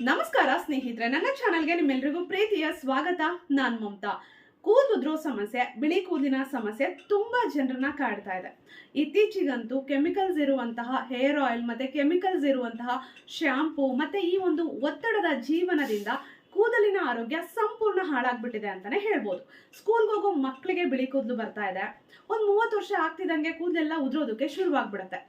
ನಮಸ್ಕಾರ ಸ್ನೇಹಿತರೆ, ನನ್ನ ಚಾನಲ್ಗೆ ನಿಮ್ಮೆಲ್ರಿಗೂ ಪ್ರೀತಿಯ ಸ್ವಾಗತ. ನಾನ್ ಮಮತಾ. ಉದ್ರೋ ಸಮಸ್ಯೆ, ಬಿಳಿ ಕೂದಲಿನ ಸಮಸ್ಯೆ ತುಂಬಾ ಜನರನ್ನ ಕಾಡ್ತಾ ಇದೆ. ಇತ್ತೀಚೆಗಂತೂ ಕೆಮಿಕಲ್ಸ್ ಇರುವಂತಹ ಹೇರ್ ಆಯಿಲ್ ಮತ್ತೆ ಕೆಮಿಕಲ್ಸ್ ಇರುವಂತಹ ಶ್ಯಾಂಪೂ ಮತ್ತೆ ಈ ಒಂದು ಒತ್ತಡದ ಜೀವನದಿಂದ ಕೂದಲಿನ ಆರೋಗ್ಯ ಸಂಪೂರ್ಣ ಹಾಳಾಗ್ಬಿಟ್ಟಿದೆ ಅಂತಾನೆ ಹೇಳ್ಬೋದು. ಸ್ಕೂಲ್ಗೆ ಹೋಗೋ ಮಕ್ಕಳಿಗೆ ಬಿಳಿ ಕೂದಲು ಬರ್ತಾ ಇದೆ. ಒಂದು ಮೂವತ್ತು ವರ್ಷ ಆಗ್ತಿದ್ದಂಗೆ ಕೂದಲೆಲ್ಲ ಉದುರೋದಕ್ಕೆ ಶುರುವಾಗ್ಬಿಡುತ್ತೆ.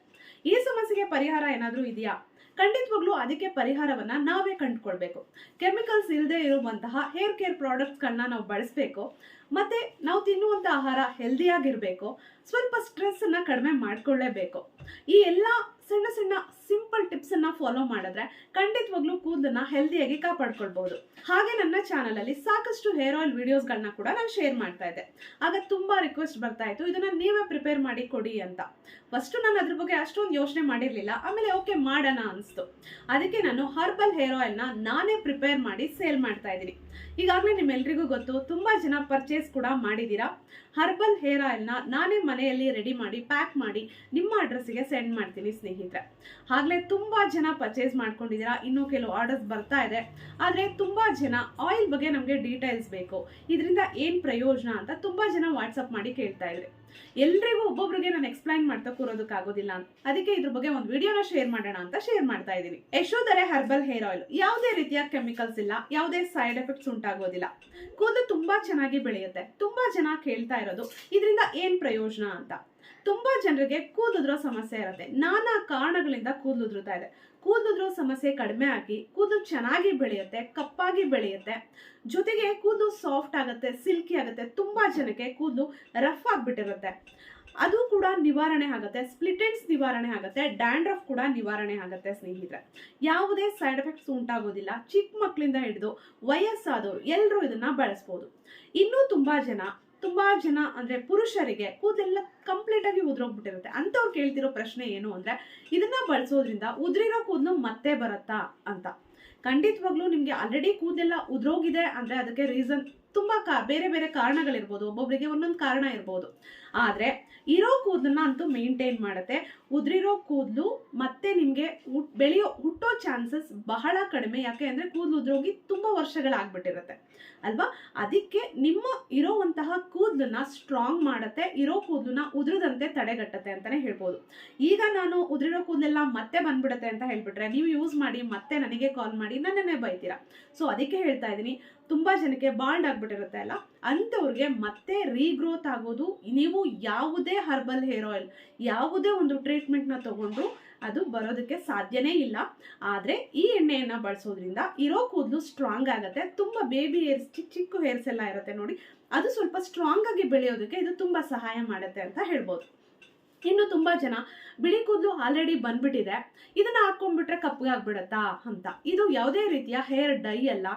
ಈ ಸಮಸ್ಯೆಗೆ ಪರಿಹಾರ ಏನಾದರೂ ಇದೆಯಾ? ಖಂಡಿತವಾಗ್ಲೂ ಅದಕ್ಕೆ ಪರಿಹಾರವನ್ನ ನಾವೇ ಕಂಡುಕೊಳ್ಬೇಕು. ಕೆಮಿಕಲ್ಸ್ ಇಲ್ಲದೆ ಇರುವಂತಹ ಹೇರ್ ಕೇರ್ ಪ್ರಾಡಕ್ಟ್ಸ್ಗಳನ್ನ ನಾವು ಬಳಸಬೇಕು. ಮತ್ತೆ ನಾವು ತಿನ್ನುವಂತ ಆಹಾರ ಹೆಲ್ದಿಯಾಗಿರಬೇಕು ಸ್ವಲ್ಪ ಸ್ಟ್ರೆಸ್ ಅನ್ನ ಕಡಿಮೆ ಮಾಡ್ಕೊಳ್ಳೇಬೇಕು. ಈ ಎಲ್ಲ ಸಣ್ಣ ಸಣ್ಣ ಸಿಂಪಲ್ ಟಿಪ್ಸ್ ಅನ್ನ ಫಾಲೋ ಮಾಡಿದ್ರೆ ಖಂಡಿತವಾಗ್ಲೂ ಕೂದಲನ್ನ ಹೆಲ್ದಿಯಾಗಿ ಕಾಪಾಡ್ಕೊಳ್ಬಹುದು. ಹಾಗೆ ನನ್ನ ಚಾನಲ್ ಅಲ್ಲಿ ಸಾಕಷ್ಟು ಹೇರ್ ಆಯಿಲ್ ವಿಡಿಯೋಸ್ಗಳನ್ನ ಕೂಡ ನಾನು ಶೇರ್ ಮಾಡ್ತಾ ಇದ್ದೆ. ಆಗ ತುಂಬಾ ರಿಕ್ವೆಸ್ಟ್ ಬರ್ತಾ ಇತ್ತು, ಇದನ್ನ ನೀವೇ ಪ್ರಿಪೇರ್ ಮಾಡಿ ಕೊಡಿ ಅಂತ. ಫಸ್ಟ್ ನಾನು ಅದ್ರ ಬಗ್ಗೆ ಅಷ್ಟೊಂದು ಯೋಚನೆ ಮಾಡಿರ್ಲಿಲ್ಲ, ಆಮೇಲೆ ಓಕೆ ಮಾಡೋಣ ಅನಿಸ್ತು. ಅದಕ್ಕೆ ನಾನು ಹರ್ಬಲ್ ಹೇರ್ ಆಯಿಲ್ನ ನಾನೇ ಪ್ರಿಪೇರ್ ಮಾಡಿ ಸೇಲ್ ಮಾಡ್ತಾ ಇದ್ದೀನಿ. ಈಗಾಗಲೇ ನಿಮ್ಮೆಲ್ರಿಗೂ ಗೊತ್ತು, ತುಂಬಾ ಜನ ಪರ್ಚೇಸ್ ಕೂಡ ಮಾಡಿದ್ದೀರಾ ಹರ್ಬಲ್ ಹೇರ್ ಆಯಿಲ್ನ ನಾನೇ ಮನೆಯಲ್ಲಿ ರೆಡಿ ಮಾಡಿ ಪ್ಯಾಕ್ ಮಾಡಿ ನಿಮ್ಮ ಅಡ್ರೆಸ್ಸಿಗೆ ಸೆಂಡ್ ಮಾಡ್ತೀನಿ ಸ್ನೇಹಿತರೆ. ಆಗಲೇ ತುಂಬ ಜನ ಪರ್ಚೇಸ್ ಮಾಡ್ಕೊಂಡಿದ್ದೀರಾ ಇನ್ನೂ ಕೆಲವು ಆರ್ಡರ್ಸ್ ಬರ್ತಾ ಇದೆ. ಆದರೆ ತುಂಬ ಜನ ಆಯಿಲ್ ಬಗ್ಗೆ ನಮಗೆ ಡೀಟೇಲ್ಸ್ ಬೇಕು. ಇದರಿಂದ ಏನು ಪ್ರಯೋಜನ ಅಂತ ತುಂಬ ಜನ ವಾಟ್ಸಪ್ ಮಾಡಿ ಕೇಳ್ತಾ ಇದ್ರಿ. ಎಲ್ರಿಗೂ ಒಬ್ಬೊಬ್ರಿಗೆ ನಾನು ಎಕ್ಸ್ಪ್ಲೈನ್ ಮಾಡ್ತಾ ಕೂರೋದಕ್ಕಾಗೋದಿಲ್ಲ ಅದಕ್ಕೆ ಇದ್ರ ಬಗ್ಗೆ ಒಂದು ವಿಡಿಯೋನ ಶೇರ್ ಮಾಡೋಣ ಅಂತ ಶೇರ್ ಮಾಡ್ತಾ ಇದ್ದೀನಿ. ಯಶೋಧರೆ ಹರ್ಬಲ್ ಹೇರ್ ಆಯಿಲ್ ಯಾವುದೇ ರೀತಿಯ ಕೆಮಿಕಲ್ಸ್ ಇಲ್ಲ, ಯಾವುದೇ ಸೈಡ್ ಎಫೆಕ್ಟ್ಸ್ ಉಂಟಾಗೋದಿಲ್ಲ. ಕೂದಲು ತುಂಬಾ ಚೆನ್ನಾಗಿ ಬೆಳೆಯುತ್ತೆ. ತುಂಬಾ ಜನ ಕೇಳ್ತಾ ಇರೋದು, ಇದರಿಂದ ಏನ್ ಪ್ರಯೋಜನ ಅಂತ. ತುಂಬಾ ಜನರಿಗೆ ಕೂದಲುದ್ರೋ ಸಮಸ್ಯೆ ಇರುತ್ತೆ. ನಾನಾ ಕಾರಣಗಳಿಂದ ಕೂದಲುದ್ರತಾ ಇದೆ. ಕೂದಲುದ್ರೋ ಸಮಸ್ಯೆ ಕಡಿಮೆ ಆಗಿ, ಕೂದಲು ಚೆನ್ನಾಗಿ ಬೆಳೆಯುತ್ತೆ, ಕಪ್ಪಾಗಿ ಬೆಳೆಯುತ್ತೆ. ಜೊತೆಗೆ ಕೂದಲು ಸಾಫ್ಟ್ ಆಗುತ್ತೆ ಸಿಲ್ಕಿ ಆಗುತ್ತೆ, ತುಂಬಾ ಜನಕ್ಕೆ ಕೂದಲು ರಫ್ ಆಗ್ಬಿಟ್ಟಿರುತ್ತೆ. ಅದು ಕೂಡ ನಿವಾರಣೆ ಆಗುತ್ತೆ ಸ್ಪ್ಲಿಟೆನ್ಸ್ ನಿವಾರಣೆ ಆಗುತ್ತೆ ಡ್ಯಾಂಡ್ರಫ್ ಕೂಡ ನಿವಾರಣೆ ಆಗುತ್ತೆ ಸ್ನೇಹಿತರೆ. ಯಾವುದೇ ಸೈಡ್ ಎಫೆಕ್ಟ್ಸ್ ಉಂಟಾಗೋದಿಲ್ಲ. ಚಿಕ್ಕ ಮಕ್ಕಳಿಂದ ಹಿಡಿದು ವಯಸ್ಸಾದವರು ಎಲ್ಲರೂ ಇದನ್ನ ಬಳಸ್ಬೋದು. ಇನ್ನೂ ತುಂಬಾ ಜನ ತುಂಬಾ ಜನ ಅಂದ್ರೆ ಪುರುಷರಿಗೆ ಕೂದಲೆಲ್ಲ ಕಂಪ್ಲೀಟ್ ಆಗಿ ಉದ್ರೋಗ್ಬಿಟ್ಟಿರುತ್ತೆ. ಅಂತವ್ರು ಕೇಳ್ತಿರೋ ಪ್ರಶ್ನೆ ಏನು ಅಂದ್ರೆ, ಇದನ್ನ ಬಳಸೋದ್ರಿಂದ ಉದ್ರಿರೋ ಕೂದಲು ಮತ್ತೆ ಬರುತ್ತಾ ಅಂತ. ಖಂಡಿತವಾಗ್ಲೂ ನಿಮ್ಗೆ ಆಲ್ರೆಡಿ ಕೂದಲೆಲ್ಲ ಉದ್ರೋಗಿದೆ ಅಂದ್ರೆ ಅದಕ್ಕೆ ರೀಸನ್ ತುಂಬಾ ಕಾ, ಬೇರೆ ಬೇರೆ ಕಾರಣಗಳಿರ್ಬೋದು ಒಬ್ಬೊಬ್ಬರಿಗೆ ಒಂದೊಂದು ಕಾರಣ ಇರ್ಬೋದು. ಆದರೆ, ಇರೋ ಕೂದಲನ್ನ ಅಂತೂ ಮೇಂಟೈನ್ ಮಾಡುತ್ತೆ. ಉದ್ರಿರೋ ಕೂದಲು ಮತ್ತೆ ನಿಮಗೆ ಹುಟ್- ಬೆಳೆಯೋ, ಹುಟ್ಟೋ ಚಾನ್ಸಸ್ ಬಹಳ ಕಡಿಮೆ. ಯಾಕೆ ಅಂದರೆ ಕೂದಲು ಉದ್ರೋಗಿ ತುಂಬ ವರ್ಷಗಳಾಗ್ಬಿಟ್ಟಿರುತ್ತೆ. ಅಲ್ವಾ? ಅದಕ್ಕೆ ನಿಮ್ಮ ಇರೋವಂತಹ ಕೂದಲನ್ನ ಸ್ಟ್ರಾಂಗ್ ಮಾಡುತ್ತೆ. ಇರೋ ಕೂದಲನ್ನ ಉದುರದಂತೆ ತಡೆಗಟ್ಟತ್ತೆ ಅಂತಲೇ ಹೇಳ್ಬೋದು. ಈಗ ನಾನು ಉದುರಿರೋ ಕೂದಲೆಲ್ಲ ಮತ್ತೆ ಬಂದ್ಬಿಡುತ್ತೆ ಅಂತ ಹೇಳ್ಬಿಟ್ರೆ, ನೀವು ಯೂಸ್ ಮಾಡಿ, ಮತ್ತೆ ನನಗೆ ಕಾಲ್ ಮಾಡಿ, ನನ್ನನ್ನೇ ಬೈತೀರಾ? ಸೊ ಅದಕ್ಕೆ ಹೇಳ್ತಾ ಇದ್ದೀನಿ. ತುಂಬಾ ಜನಕ್ಕೆ ಬಾಂಡ್ ಆಗಿಬಿಟ್ಟಿರುತ್ತೆ ಅಲ್ಲ? ಅಂಥವ್ರಿಗೆ ಮತ್ತೆ ರೀಗ್ರೋತ್ ಆಗೋದು, ನೀವು ಯಾವುದೇ ಹರ್ಬಲ್ ಹೇರ್ ಆಯಿಲ್ ಯಾವುದೇ ಒಂದು ಟ್ರೀಟ್ಮೆಂಟ್ನ ತಗೊಂಡ್ರು ಅದು ಬರೋದಕ್ಕೆ ಸಾಧ್ಯನೇ ಇಲ್ಲ. ಆದರೆ ಈ ಎಣ್ಣೆಯನ್ನು ಬಳಸೋದ್ರಿಂದ ಇರೋ ಕೂದಲು ಸ್ಟ್ರಾಂಗ್ ಆಗುತ್ತೆ. ತುಂಬ ಬೇಬಿ ಹೇರ್ಸ್ ಚಿಕ್ಕ ಚಿಕ್ಕ ಹೇರ್ಸ್ ಎಲ್ಲ ಇರುತ್ತೆ ನೋಡಿ. ಅದು ಸ್ವಲ್ಪ ಸ್ಟ್ರಾಂಗ್ ಆಗಿ ಬೆಳೆಯೋದಕ್ಕೆ ಇದು ತುಂಬ ಸಹಾಯ ಮಾಡುತ್ತೆ ಅಂತ ಹೇಳ್ಬೋದು. ಇನ್ನು ತುಂಬ ಜನ ಬಿಳಿ ಕೂದಲು ಆಲ್ರೆಡಿ ಬಂದ್ಬಿಟ್ಟಿದೆ. ಇದನ್ನ ಹಾಕೊಂಡ್ಬಿಟ್ರೆ ಕಪ್ಪಗಾಗ್ಬಿಡತ್ತಾ ಅಂತ. ಇದು ಯಾವುದೇ ರೀತಿಯ ಹೇರ್ ಡೈ ಅಲ್ಲ.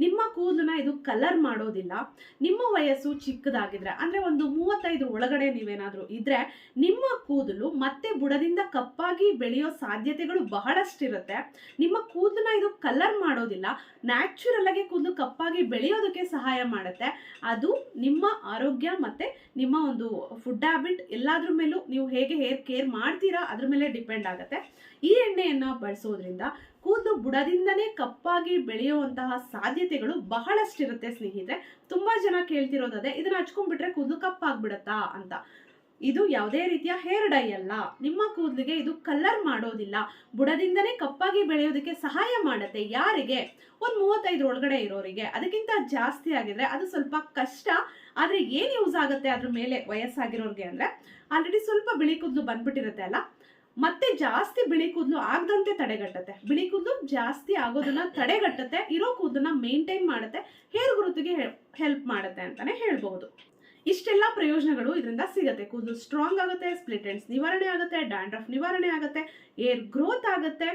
ನಿಮ್ಮ ಕೂದಲನ್ನ ಇದು ಕಲರ್ ಮಾಡೋದಿಲ್ಲ. ನಿಮ್ಮ ವಯಸ್ಸು ಚಿಕ್ಕದಾಗಿದ್ರೆ, ಅಂದ್ರೆ ಒಂದು ಮೂವತ್ತೈದು ಒಳಗಡೆ ನೀವೇನಾದರೂ ಇದ್ರೆ, ನಿಮ್ಮ ಕೂದಲು ಮತ್ತೆ ಬುಡದಿಂದ ಕಪ್ಪಾಗಿ ಬೆಳೆಯೋ ಸಾಧ್ಯತೆಗಳು ಬಹಳಷ್ಟಿರುತ್ತೆ. ನಿಮ್ಮ ಕೂದಲನ್ನ ಇದು ಕಲರ್ ಮಾಡೋದಿಲ್ಲ. ನ್ಯಾಚುರಲ್ ಆಗಿ ಕೂದಲು ಕಪ್ಪಾಗಿ ಬೆಳೆಯೋದಕ್ಕೆ ಸಹಾಯ ಮಾಡುತ್ತೆ. ಅದು ನಿಮ್ಮ ಆರೋಗ್ಯ ಮತ್ತೆ ನಿಮ್ಮ ಒಂದು ಫುಡ್ ಹ್ಯಾಬಿಟ್ ಎಲ್ಲಾದ್ರ ಮೇಲೂ ನೀವು ಹೇಗೆ ಹೇರ್ ಕೇರ್ ಮಾಡ್ತೀರಾ ಅದ್ರ ಮೇಲೆ ಡಿಪೆಂಡ್ ಆಗುತ್ತೆ. ಈ ಎಣ್ಣೆಯನ್ನು ಬಳಸೋದ್ರಿಂದ ಕೂದಲು ಬುಡದಿಂದನೇ ಕಪ್ಪಾಗಿ ಬೆಳೆಯುವಂತಹ ಸಾಧ್ಯತೆಗಳು ಬಹಳಷ್ಟಿರುತ್ತೆ ಸ್ನೇಹಿತರೆ. ತುಂಬಾ ಜನ ಕೇಳ್ತಿರೋದದೇ ಇದನ್ನು ಹಚ್ಕೊಂಡ್ಬಿಟ್ರೆ ಕೂದಲು ಕಪ್ಪಾಗ್ಬಿಡತ್ತಾ ಅಂತ. ಇದು ಯಾವುದೇ ರೀತಿಯ ಹೇರ್ ಡೈ ಅಲ್ಲ. ನಿಮ್ಮ ಕೂದಲಿಗೆ ಇದು ಕಲರ್ ಮಾಡೋದಿಲ್ಲ. ಬುಡದಿಂದನೇ ಕಪ್ಪಾಗಿ ಬೆಳೆಯೋದಕ್ಕೆ ಸಹಾಯ ಮಾಡುತ್ತೆ ಯಾರಿಗೆ? ಒಂದು ಮೂವತ್ತೈದು ಒಳಗಡೆ ಇರೋರಿಗೆ. ಅದಕ್ಕಿಂತ ಜಾಸ್ತಿ ಆಗಿದ್ರೆ ಅದು ಸ್ವಲ್ಪ ಕಷ್ಟ. ಆದರೆ ಏನು ಯೂಸ್ ಆಗುತ್ತೆ ಅದ್ರ ಮೇಲೆ ವಯಸ್ಸಾಗಿರೋರಿಗೆ ಅಂದರೆ? ಆಲ್ರೆಡಿ ಸ್ವಲ್ಪ ಬಿಳಿ ಕೂದಲು ಬಂದ್ಬಿಟ್ಟಿರುತ್ತೆ ಅಲ್ಲ? ಮತ್ತೆ ಜಾಸ್ತಿ ಬಿಳಿ ಕೂದಲು ಆಗದಂತೆ ತಡೆಗಟ್ಟುತ್ತೆ. ಬಿಳಿ ಕೂದಲು ಜಾಸ್ತಿ ಆಗೋದನ್ನ ತಡೆಗಟ್ಟುತ್ತೆ. ಇರೋ ಕೂದಲನ್ನ ಮೇಂಟೈನ್ ಮಾಡುತ್ತೆ. ಹೇರ್ ಗುರುತಿಗೆ ಹೆಲ್ಪ್ ಮಾಡುತ್ತೆ ಅಂತಾನೆ ಹೇಳ್ಬಹುದು. ಇಷ್ಟೆಲ್ಲ ಪ್ರಯೋಜನಗಳು ಇದರಿಂದ ಸಿಗುತ್ತೆ. ಕೂದಲು ಸ್ಟ್ರಾಂಗ್ ಆಗುತ್ತೆ ಸ್ಪ್ಲಿಟ್ ಎಂಡ್ಸ್ ನಿವಾರಣೆ ಆಗುತ್ತೆ ಡ್ಯಾಂಡ್ರಫ್ ನಿವಾರಣೆ ಆಗುತ್ತೆ ಏರ್ ಗ್ರೋತ್ ಆಗುತ್ತೆ,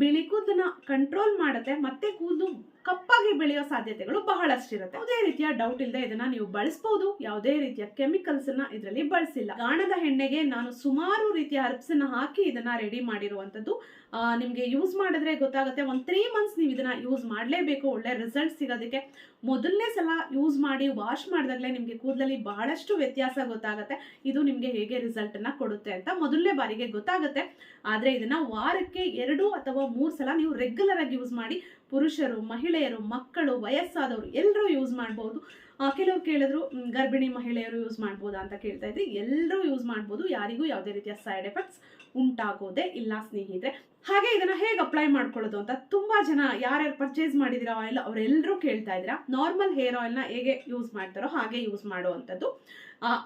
ಬಿಳಿ ಕೂದಲನ್ನ ಕಂಟ್ರೋಲ್ ಮಾಡುತ್ತೆ, ಮತ್ತೆ ಕೂದಲು ಕಪ್ಪಾಗಿ ಬೆಳೆಯೋ ಸಾಧ್ಯತೆಗಳು ಬಹಳಷ್ಟಿರುತ್ತೆ ಯಾವುದೇ ರೀತಿಯ ಡೌಟ್ ಇಲ್ಲದೆ ಇದನ್ನ ನೀವು ಬಳಸಬಹುದು ಯಾವುದೇ ರೀತಿಯ ಕೆಮಿಕಲ್ಸ್ ಅನ್ನ ಇದರಲ್ಲಿ ಬಳಸಿಲ್ಲ. ಗಾಣದ ಎಣ್ಣೆಗೆ ನಾನು ಸುಮಾರು ರೀತಿಯ ಹರ್ಬ್ಸ್ ಅನ್ನ ಹಾಕಿ ಇದನ್ನ ರೆಡಿ ಮಾಡಿರುವಂತದ್ದು ನಿಮಗೆ ನಿಮ್ಗೆ ಯೂಸ್ ಮಾಡಿದ್ರೆ ಗೊತ್ತಾಗುತ್ತೆ. ಒಂದ್ ತ್ರೀ ಮಂತ್ಸ್ ನೀವು ಇದನ್ನ ಯೂಸ್ ಮಾಡಲೇಬೇಕು. ಒಳ್ಳೆ ರಿಸಲ್ಟ್ ಸಿಗೋದಕ್ಕೆ. ಮೊದಲನೇ ಸಲ ಯೂಸ್ ಮಾಡಿ ವಾಶ್ ಮಾಡಿದಾಗಲೇ ನಿಮಗೆ ಕೂದಲಲ್ಲಿ ಬಹಳಷ್ಟು ವ್ಯತ್ಯಾಸ ಗೊತ್ತಾಗುತ್ತೆ. ಇದು ನಿಮಗೆ ಹೇಗೆ ರಿಸಲ್ಟ್ ಅನ್ನ ಕೊಡುತ್ತೆ ಅಂತ ಮೊದಲನೇ ಬಾರಿಗೆ ಗೊತ್ತಾಗುತ್ತೆ. ಆದ್ರೆ ಇದನ್ನ ವಾರಕ್ಕೆ ಎರಡು ಅಥವಾ ಮೂರು ಸಲ ನೀವು ರೆಗ್ಯುಲರ್ ಆಗಿ ಯೂಸ್ ಮಾಡಿ ಪುರುಷರು, ಮಹಿಳೆಯರು, ಮಕ್ಕಳು, ವಯಸ್ಸಾದವರು ಎಲ್ಲರೂ ಯೂಸ್ ಮಾಡ್ಬೋದು. ಕೆಲವರು ಕೇಳಿದ್ರು ಗರ್ಭಿಣಿ ಮಹಿಳೆಯರು ಯೂಸ್ ಮಾಡ್ಬೋದಾ ಅಂತ ಕೇಳ್ತಾ ಇದ್ರಿ. ಎಲ್ಲರೂ ಯೂಸ್ ಮಾಡ್ಬೋದು. ಯಾರಿಗೂ ಯಾವುದೇ ರೀತಿಯ ಸೈಡ್ ಎಫೆಕ್ಟ್ಸ್ ಉಂಟಾಗೋದೇ ಇಲ್ಲ, ಸ್ನೇಹಿತರೆ. ಹಾಗೆ ಇದನ್ನ ಹೇಗೆ ಅಪ್ಲೈ ಮಾಡ್ಕೊಳ್ಳೋದು ಅಂತ ತುಂಬಾ ಜನ ಯಾರ್ಯಾರು ಪರ್ಚೇಸ್ ಮಾಡಿದಿರೋ ಆಯಿಲ್ ಅವರೆಲ್ಲರೂ ಕೇಳ್ತಾ ಇದ್ದೀರಾ. ನಾರ್ಮಲ್ ಹೇರ್ ಆಯಿಲ್ನ ಹೇಗೆ ಯೂಸ್ ಮಾಡ್ತಾರೋ ಹಾಗೆ ಯೂಸ್ ಮಾಡುವಂಥದ್ದು.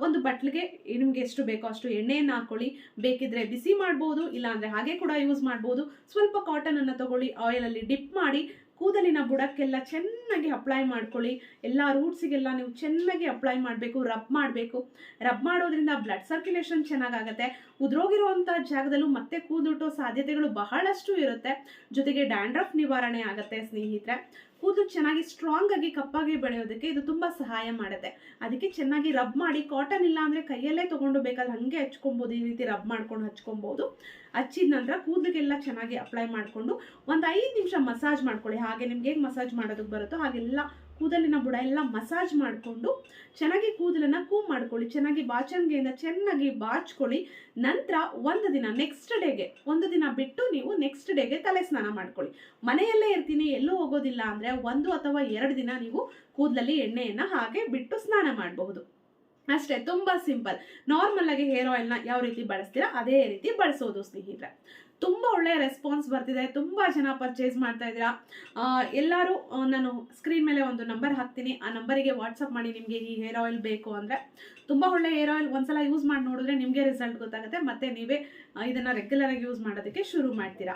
ಒಂದು ಬಟ್ಲಿಗೆ ನಿಮ್ಗೆ ಎಷ್ಟು ಬೇಕೋ ಅಷ್ಟು ಎಣ್ಣೆಯನ್ನು ಹಾಕೊಳ್ಳಿ. ಬೇಕಿದ್ರೆ ಬಿಸಿ ಮಾಡ್ಬೋದು, ಇಲ್ಲಾಂದ್ರೆ ಹಾಗೆ ಕೂಡ ಯೂಸ್ ಮಾಡ್ಬೋದು. ಸ್ವಲ್ಪ ಕಾಟನ್ ಅನ್ನು ತಗೊಳ್ಳಿ ಆಯಿಲಲ್ಲಿ ಡಿಪ್ ಮಾಡಿ, ಕೂದಲಿನ ಬುಡಕ್ಕೆಲ್ಲ ಚೆನ್ನಾಗಿ ಅಪ್ಲೈ ಮಾಡ್ಕೊಳ್ಳಿ. ಎಲ್ಲ ರೂಟ್ಸಿಗೆಲ್ಲ ನೀವು ಚೆನ್ನಾಗಿ ಅಪ್ಲೈ ಮಾಡಬೇಕು ರಬ್ ಮಾಡಬೇಕು. ರಬ್ ಮಾಡೋದ್ರಿಂದ ಬ್ಲಡ್ ಸರ್ಕ್ಯುಲೇಷನ್ ಚೆನ್ನಾಗಾಗತ್ತೆ. ಉದ್ರೋಗಿರುವಂಥ ಜಾಗದಲ್ಲೂ ಮತ್ತೆ ಕೂದುಟೋ ಸಾಧ್ಯತೆಗಳು ಬಹಳಷ್ಟು ಇರುತ್ತೆ. ಜೊತೆಗೆ ಡ್ಯಾಂಡ್ರಫ್ ನಿವಾರಣೆ ಆಗುತ್ತೆ ಸ್ನೇಹಿತರೆ. ಕೂದಲು ಚೆನ್ನಾಗಿ ಸ್ಟ್ರಾಂಗ್ ಆಗಿ ಕಪ್ಪಾಗಿ ಬೆಳೆಯೋದಕ್ಕೆ ಇದು ತುಂಬ ಸಹಾಯ ಮಾಡುತ್ತೆ. ಅದಕ್ಕೆ ಚೆನ್ನಾಗಿ ರಬ್ ಮಾಡಿ ಕಾಟನ್ ಇಲ್ಲ ಅಂದರೆ ಕೈಯಲ್ಲೇ ತಗೊಂಡು ಬೇಕಾದ್ರೆ ಹಾಗೆ ಹಚ್ಕೊಬೋದು, ಈ ರೀತಿ ರಬ್ ಮಾಡ್ಕೊಂಡು ಹಚ್ಕೊಬೋದು. ಹಚ್ಚಿದ ನಂತರ ಕೂದಲಿಗೆಲ್ಲ ಚೆನ್ನಾಗಿ ಅಪ್ಲೈ ಮಾಡಿಕೊಂಡು ಒಂದು ಐದು ನಿಮಿಷ ಮಸಾಜ್ ಮಾಡ್ಕೊಳ್ಳಿ. ಹಾಗೆ ನಿಮ್ಗೆ ಹೇಗೆ ಮಸಾಜ್ ಮಾಡೋದಕ್ಕೆ ಬರುತ್ತೋ ಹಾಗೆಲ್ಲ ಕೂದಲಿನ ಬುಡ ಎಲ್ಲ ಮಸಾಜ್ ಮಾಡಿಕೊಂಡು ಚೆನ್ನಾಗಿ ಕೂದಲನ್ನು ಕೂಮ್ ಮಾಡ್ಕೊಳ್ಳಿ. ಚೆನ್ನಾಗಿ ಬಾಚಣಿಗೆಯಿಂದ ಚೆನ್ನಾಗಿ ಬಾಚ್ಕೊಳ್ಳಿ. ನಂತರ ಒಂದು ದಿನ ನೆಕ್ಸ್ಟ್ ಡೇಗೆ ಒಂದು ದಿನ ಬಿಟ್ಟು ನೀವು ನೆಕ್ಸ್ಟ್ ಡೇಗೆ ತಲೆ ಸ್ನಾನ ಮಾಡ್ಕೊಳ್ಳಿ. ಮನೆಯಲ್ಲೇ ಇರ್ತೀನಿ, ಎಲ್ಲೂ ಹೋಗೋದಿಲ್ಲ ಅಂದರೆ ಒಂದು ಅಥವಾ ಎರಡು ದಿನ ನೀವು ಕೂದಲಲ್ಲಿ ಎಣ್ಣೆಯನ್ನು ಹಾಗೆ ಬಿಟ್ಟು ಸ್ನಾನ ಮಾಡಬಹುದು. ಅಷ್ಟೇ, ತುಂಬ ಸಿಂಪಲ್ ನಾರ್ಮಲ್ ಆಗಿ ಹೇರ್ ಆಯಿಲ್ನ ಯಾವ ರೀತಿ ಬಳಸ್ತೀರಾ, ಅದೇ ರೀತಿ ಬಳಸೋದು ಸ್ನೇಹಿತರೆ. ತುಂಬ ಒಳ್ಳೆಯ ರೆಸ್ಪಾನ್ಸ್ ಬರ್ತಿದೆ, ತುಂಬ ಜನ ಪರ್ಚೇಸ್ ಮಾಡ್ತಾ ಇದ್ದೀರಾ. ಎಲ್ಲರೂ ನಾನು ಸ್ಕ್ರೀನ್ ಮೇಲೆ ಒಂದು ನಂಬರ್ ಹಾಕ್ತೀನಿ. ಆ ನಂಬರಿಗೆ ವಾಟ್ಸಪ್ ಮಾಡಿ ನಿಮಗೆ ಈ ಹೇರ್ ಆಯಿಲ್ ಬೇಕು ಅಂದರೆ. ತುಂಬ ಒಳ್ಳೆ ಹೇರ್ ಆಯಿಲ್ ಒಂದ್ಸಲ ಯೂಸ್ ಮಾಡಿ ನೋಡಿದ್ರೆ ನಿಮಗೆ ರಿಸಲ್ಟ್ ಗೊತ್ತಾಗುತ್ತೆ. ಮತ್ತೆ ನೀವೇ ಇದನ್ನು ಇದನ್ನ ರೆಗ್ಯುಲರ್ ಆಗಿ ಯೂಸ್ ಮಾಡೋದಕ್ಕೆ ಶುರು ಮಾಡ್ತೀರಾ.